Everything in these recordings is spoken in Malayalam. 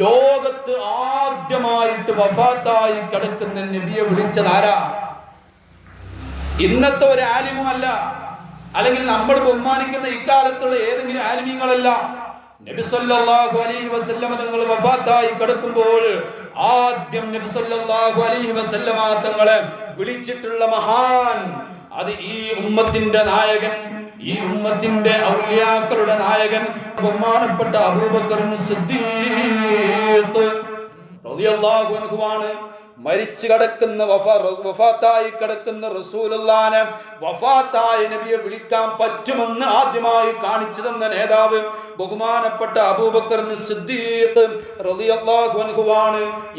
ലോകത്ത് ആദ്യമായിട്ട് വഫാത്തായി കിടക്കുന്ന നബിയെ വിളിച്ചത് ആരാ? ഇന്നത്തെ ഒരു ആലിമുമല്ല. അല്ലെങ്കിൽ നമ്മൾ ബഹുമാനിക്കുന്ന ഇക്കാലത്തുള്ള ഏതെങ്കിലും ആലിമീങ്ങളല്ല. നബി സല്ലല്ലാഹു അലൈഹി വസല്ലമ തങ്ങൾ വഫാത്തായി കിടക്കുമ്പോൾ ആദ്യം നബി സല്ലല്ലാഹു അലൈഹി വസല്ലമ തങ്ങളെ വിളിച്ചിട്ടുള്ള മഹാൻ അത് ഈ ഉമ്മത്തിന്റെ നായകൻ ഈ ഉമ്മത്തിന്റെ ഔലിയാക്കളുടെ നായകൻ ബഹുമാനപ്പെട്ട റളിയല്ലാഹു അൻഹുവാണ്. മരിച്ചു കിടക്കുന്ന വഫ- വഫാത്തായി കിടക്കുന്ന റസൂലുള്ളാനെ വഫാത്തായ നബിയെ വിളിക്കാൻ പറ്റുമെന്ന് ആദ്യമായി കാണിച്ചു തന്ന നേതാവ് ബഹുമാനപ്പെട്ട അബൂബക്കറിന് സിദ്ദീഖ്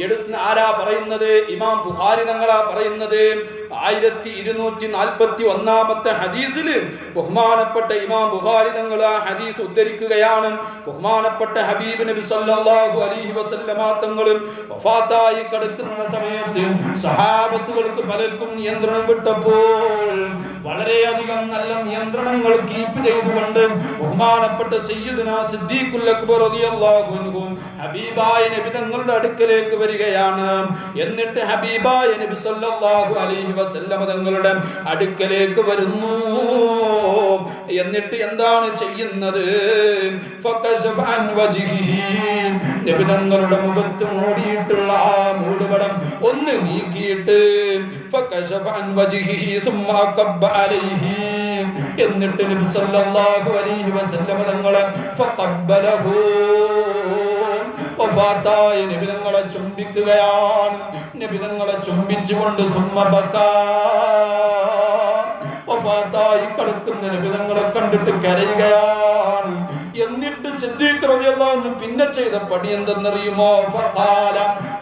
എടുത്ത് ആരാ പറയുന്നത്? ഇമാം ബുഹാരി തങ്ങളാ പറയുന്നത്. ആയിരത്തി ഇരുന്നൂറ്റി നാൽപ്പത്തി ഒന്നാമത്തെ ഹദീസിൽ ബഹുമാനപ്പെട്ട ഇമാം ബുഹാരി തങ്ങൾ ആ ഹദീസ് ഉദ്ധരിക്കുകയാണ്. ബഹുമാനപ്പെട്ട ഹബീബ് നബി സല്ലല്ലാഹു അലൈഹി വസല്ലമ തങ്ങൾ വഫാത്തായി കിടക്കുന്ന സമയത്ത് സഹാബത്തുകൾക്ക് പലർക്കും നിയന്ത്രണം വിട്ടപ്പോൾ വളരെയധികം നല്ല നിയന്ത്രണങ്ങൾ കീപ്പ് ചെയ്തുകൊണ്ട് ബഹുമാനപ്പെട്ട സയ്യിദുന സിദ്ദീഖുൽ അക്ബർ റളിയല്ലാഹു അൻഹു ഹബീബായ നബി തങ്ങളുടെ അടുക്കലേക്ക് വരികയാണ്. എന്നിട്ട് ഹബീബായ നബി സല്ലല്ലാഹു അലൈഹി തങ്ങളുടെ അടുക്കലേക്ക് വരുന്നു. എന്നിട്ട് എന്താണ് ചെയ്യുന്നത്? ഫകശഫ അൻ വജ്ഹിഹി. നബി തങ്ങളുടെ മുഖത്ത് മൂടിയിട്ടുള്ള ആ മൂടുപടം ഒന്ന് നീക്കിയിട്ട്. എന്നിട്ട് നബി സല്ലല്ലാഹു അലൈഹി തങ്ങളെ ചുംബിക്കുകയാണ്. ചുംബിച്ചുകൊണ്ട് കിടക്കുന്ന നബിതങ്ങളെ കണ്ടിട്ട് കരയുകയാണ്. റളിയല്ലാഹു പിന്നെ ചെയ്ത പടി എന്തെന്നറിയുമോ?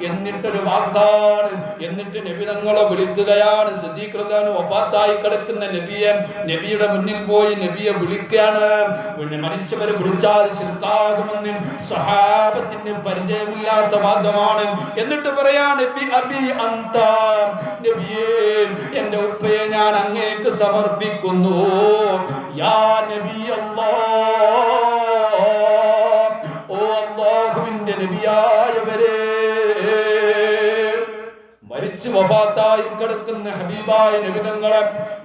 എന്നിട്ടൊരു വാക്കാണ്. എന്നിട്ട് നബി തങ്ങളെ വിളിക്കുകയാണ്. സിദ്ദീഖ് റളിയല്ലാഹു വഫാത്തായി കിടക്കുന്ന നബിയെ. നബിയുടെ മുന്നിൽ പോയി നബിയെ വിളിക്കുകയാണ്. മരിച്ചവരെ വിളിച്ചാൽ ശിർക്കാകുമെന്ന് സ്വഹാബത്തിന് പരിചയമില്ലാത്ത വാദമാണ്. എന്നിട്ട് പറയാ നബി അബി അന്ത. നബിയേ എന്റെ ഉപ്പയെ ഞാൻ അങ്ങേക്ക് സമർപ്പിക്കുന്നു. യാ നബി മരിച്ചു വഫാത്തായി കിടക്കുന്ന ഹബീബായ നബിതങ്ങളെ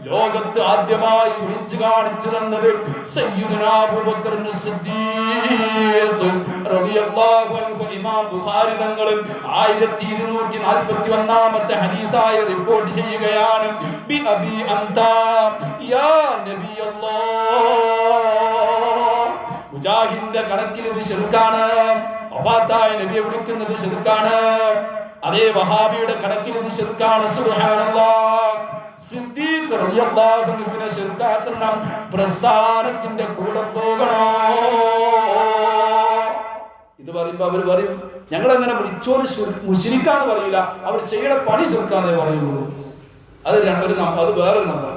ലോകത്ത് ആദ്യമായി വിളിച്ചു കാണിച്ചു തന്നത് ആയിരത്തി ഇരുന്നൂറ്റി നാൽപ്പത്തി ഒന്നാമത്തെ ഹരീസായ റിപ്പോർട്ട് ചെയ്യുകയാണ്. ബി അബി യാ നബി അല്ലാഹ് മുജാഹിദിന്റെ കണക്കിൽ ഇത് വഫാത്തായ നബിയെ വിളിക്കുന്നത് ശിർക്കാണ് അതേ വഹാബിയുടെ കണക്കിന് ഇത് ശിർക്കാണ്. ശിർക്കാക്കുന്ന പ്രസ്ഥാനത്തിന്റെ കൂടെ പോകണോ? ഇത് പറയുമ്പോ അവർ പറയും ഞങ്ങൾ അങ്ങനെ വിളിച്ചോൽ മുഷിരിക്കാന്ന് പറയില്ല അവർ ചെയ്യണ പണി ശിർക്കാന്നേ പറയുള്ളൂ. അത് രണ്ടൊരു അത് വേറൊരു നമ്പർ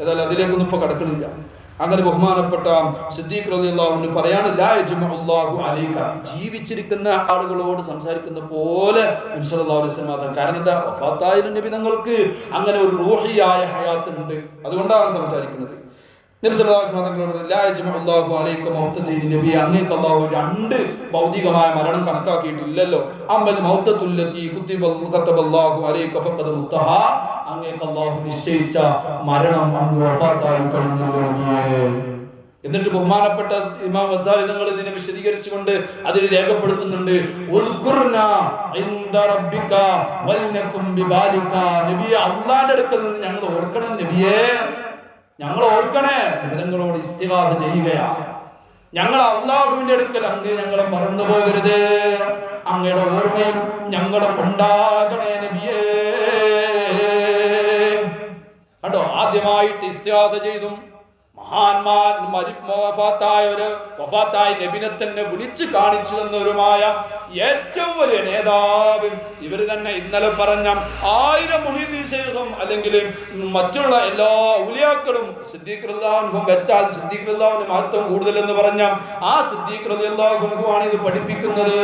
ഏതായാലും അതിലേക്കൊന്നും ഇപ്പൊ കടക്കണില്ല. അങ്ങനെ ബഹുമാനപ്പെട്ട സിദ്ദീഖ് റളിയല്ലാഹു പറയാണ് ലാ യജ്മഉല്ലാഹു അലൈക. ജീവിച്ചിരിക്കുന്ന ആളുകളോട് സംസാരിക്കുന്ന പോലെ കാരണം എന്താ? വഫാത്തായ നബി തങ്ങൾക്ക് അങ്ങനെ ഒരു റൂഹിയായ ഹയാത്ത് ഉണ്ട്. അതുകൊണ്ടാണ് സംസാരിക്കുന്നത്. അല്ലാഹു രണ്ട് ഭൗതികമായ മരണം കണക്കാക്കിയിട്ടില്ലല്ലോ. അള്ളാഹു നിശ്ചയിച്ച മരണം എന്നിട്ട് ബഹുമാനപ്പെട്ട ഇമാം വസാലി നിങ്ങൾ ഇതിനെ വിശദീകരിച്ചുകൊണ്ട് അതിൽ രേഖപ്പെടുത്തുന്നുണ്ട്. അള്ളാന്റെ അടുക്കൽ നിന്ന് ഞങ്ങൾ ഓർക്കണം നബിയേ. ഞങ്ങൾ ഓർക്കണേ. നിങ്ങളോട് ഇസ്തിഹാദ ചെയ്യുകയാണ് ഞങ്ങൾ അള്ളാഹുവിന്റെ അടുക്കൽ അങ്ങ് ഞങ്ങളെ മറന്നു പോകരുത്. അങ്ങയുടെ ഓർമ്മയും ഞങ്ങളും ഉണ്ടാകണേ നബിയേ. കണ്ടോ? ആദ്യമായിട്ട് ഇസ്തിഹാദ ചെയ്തും മഹാന്മാർ മരി വഫാത്തായവര് വഫാത്തായ നബിനെ തന്നെ വിളിച്ചു കാണിച്ചു തന്നവരുമായ ഏറ്റവും വലിയ നേതാവ് ഇവർ തന്നെ ഇന്നലെ പറഞ്ഞ ആയിരം മുഹിദി ശേഖം അല്ലെങ്കിൽ മറ്റുള്ള എല്ലാ ഉലിയാക്കളും സിദ്ദീഖ് റഹ്ലാഹും വെച്ചാൽ സിദ്ദീഖ് റഹ്ലാഹുവിന് മഹത്വം കൂടുതലെന്ന് പറഞ്ഞ ആ സിദ്ദീഖ് ആണ് ഇത് പഠിപ്പിക്കുന്നത്.